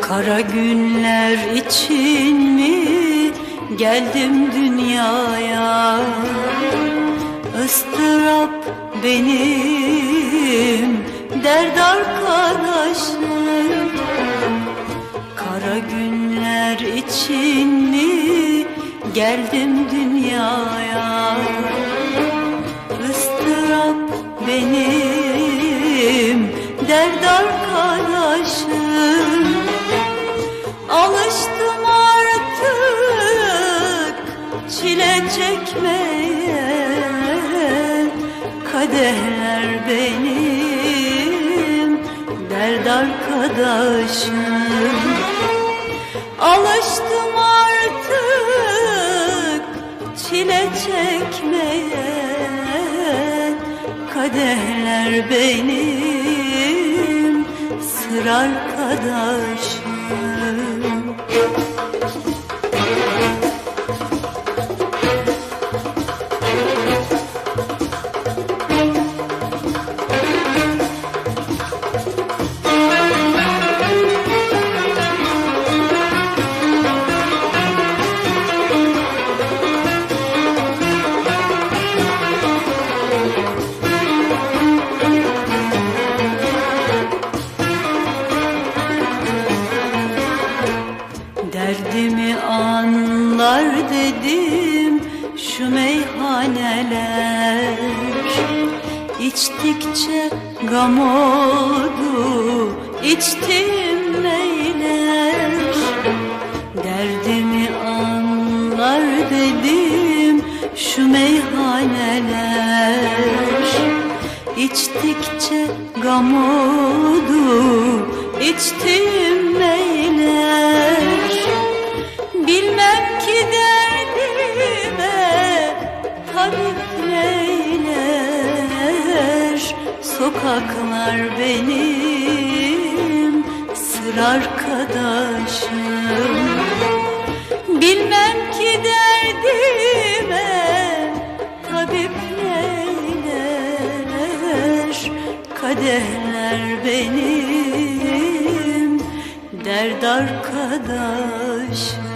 Kara günler için mi geldim dünyaya ıstırap benim. Dert arkadaşım Kara günler için mi geldim dünyaya çile çekmeye Kadehler benim dert arkadaşım Alıştım artık çile çekmeye Kadehler benim sır arkadaşım anlar dedim şu meyhaneler. İçtikçe gam oldu içtim neyler. Derdimi anlar dedim şu meyhaneler. İçtikçe gam oldu içtim Sokaklar benim sır arkadaşım. Bilmem ki derdime tabip neyler Kadehler benim dert arkadaşım